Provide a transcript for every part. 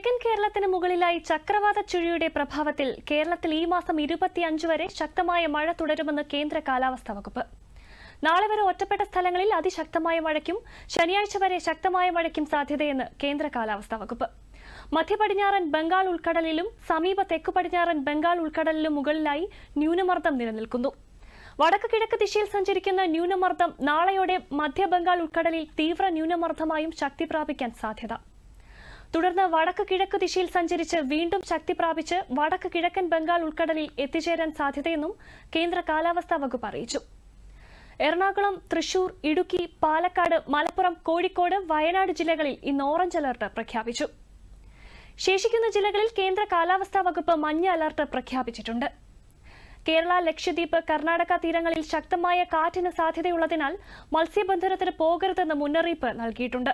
തെക്കൻ കേരളത്തിന് മുകളിലായി ചക്രവാത ചുഴിയുടെ പ്രഭാവത്തിൽ കേരളത്തിൽ ഈ മാസം ഇരുപത്തിയഞ്ച് വരെ ശക്തമായ മഴ തുടരുമെന്ന് കേന്ദ്ര കാലാവസ്ഥാ വകുപ്പ്. നാളെ വരെ ഒറ്റപ്പെട്ട സ്ഥലങ്ങളിൽ അതിശക്തമായ മഴയ്ക്കും ശനിയാഴ്ച വരെ ശക്തമായ മഴയ്ക്കും സാധ്യതയെന്ന് കേന്ദ്ര കാലാവസ്ഥാ വകുപ്പ്. മധ്യപടിഞ്ഞാറൻ ബംഗാൾ ഉൾക്കടലിലും സമീപ തെക്കു പടിഞ്ഞാറൻ ബംഗാൾ ഉൾക്കടലിലും മുകളിലായി ന്യൂനമർദ്ദം നിലനിൽക്കുന്നു. വടക്ക് കിഴക്ക് ദിശയിൽ സഞ്ചരിക്കുന്ന ന്യൂനമർദ്ദം നാളെയോടെ മധ്യ ബംഗാൾ ഉൾക്കടലിൽ തീവ്ര ന്യൂനമർദ്ദമായും ശക്തി പ്രാപിക്കാൻ സാധ്യത. തുടർന്ന് വടക്ക് കിഴക്ക് ദിശയിൽ സഞ്ചരിച്ച് വീണ്ടും ശക്തി പ്രാപിച്ച് വടക്ക് കിഴക്കൻ ബംഗാൾ ഉൾക്കടലിൽ എത്തിച്ചേരാൻ സാധ്യതയെന്നും കേന്ദ്ര കാലാവസ്ഥാ വകുപ്പ് അറിയിച്ചു. എറണാകുളം തൃശൂർ ഇടുക്കി പാലക്കാട് മലപ്പുറം കോഴിക്കോട് വയനാട് ജില്ലകളിൽ ഇന്ന് ഓറഞ്ച് അലർട്ട് പ്രഖ്യാപിച്ചു. ശേഷിക്കുന്ന ജില്ലകളിൽ കേന്ദ്ര കാലാവസ്ഥാ വകുപ്പ് മഞ്ഞ അലർട്ട് പ്രഖ്യാപിച്ചിട്ടുണ്ട്. കേരള ലക്ഷദ്വീപ് കർണാടക തീരങ്ങളിൽ ശക്തമായ കാറ്റിന് സാധ്യതയുള്ളതിനാൽ മത്സ്യബന്ധനത്തിന് പോകരുതെന്ന് മുന്നറിയിപ്പ് നൽകിയിട്ടുണ്ട്.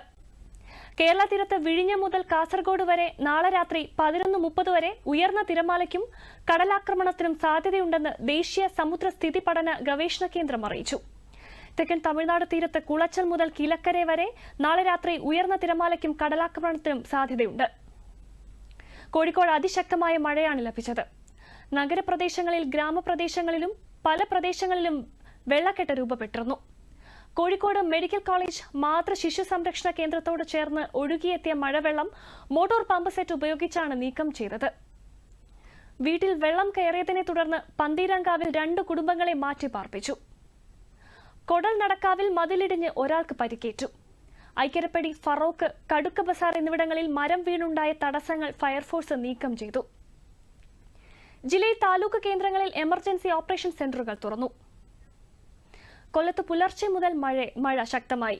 കേരള തീരത്ത് വിഴിഞ്ഞം മുതൽ കാസർഗോഡ് വരെ നാളെ രാത്രി പതിനൊന്ന് മുപ്പത് വരെ ഉയർന്ന തിരമാലയ്ക്കും കടലാക്രമണത്തിനും സാധ്യതയുണ്ടെന്ന് ദേശീയ സമുദ്ര സ്ഥിതി പഠന ഗവേഷണ കേന്ദ്രം അറിയിച്ചു. തെക്കൻ തമിഴ്നാട് തീരത്ത് കുളച്ചൽ മുതൽ കിലക്കരെ വരെ നാളെ രാത്രി ഉയർന്ന തിരമാലയ്ക്കും കടലാക്രമണത്തിനും സാധ്യതയുണ്ട്. കോഴിക്കോട് അതിശക്തമായ മഴയാണ് ലഭിച്ചത്. നഗരപ്രദേശങ്ങളിൽ ഗ്രാമപ്രദേശങ്ങളിലും പല പ്രദേശങ്ങളിലും വെള്ളക്കെട്ട് രൂപപ്പെട്ടിരുന്നു. കോഴിക്കോട് മെഡിക്കൽ കോളേജ് മാതൃ ശിശു സംരക്ഷണ കേന്ദ്രത്തോട് ചേർന്ന് ഒഴുകിയെത്തിയ മഴവെള്ളം മോട്ടോർ പമ്പ് സെറ്റ് ഉപയോഗിച്ചാണ് നീക്കം ചെയ്തത്. വീട്ടിൽ വെള്ളം കയറിയതിനെ തുടർന്ന് പന്തീരങ്കാവിൽ രണ്ട് കുടുംബങ്ങളെ മാറ്റി പാർപ്പിച്ചു. കൊടൽ നടക്കാവിൽ മതിലിടിഞ്ഞ് ഒരാൾക്ക് പരിക്കേറ്റു. ഐക്കരപ്പടി ഫറോക്ക് കടുക്ക ബസാർ എന്നിവിടങ്ങളിൽ മരം വീണുണ്ടായ തടസ്സങ്ങൾ ഫയർഫോഴ്സ് നീക്കം ചെയ്തു. ജില്ലയിൽ താലൂക്ക് കേന്ദ്രങ്ങളിൽ എമർജൻസി ഓപ്പറേഷൻ സെന്ററുകൾ തുറന്നു. കൊല്ലത്ത് പുലർച്ചെ മുതൽ മഴ മഴ ശക്തമായി.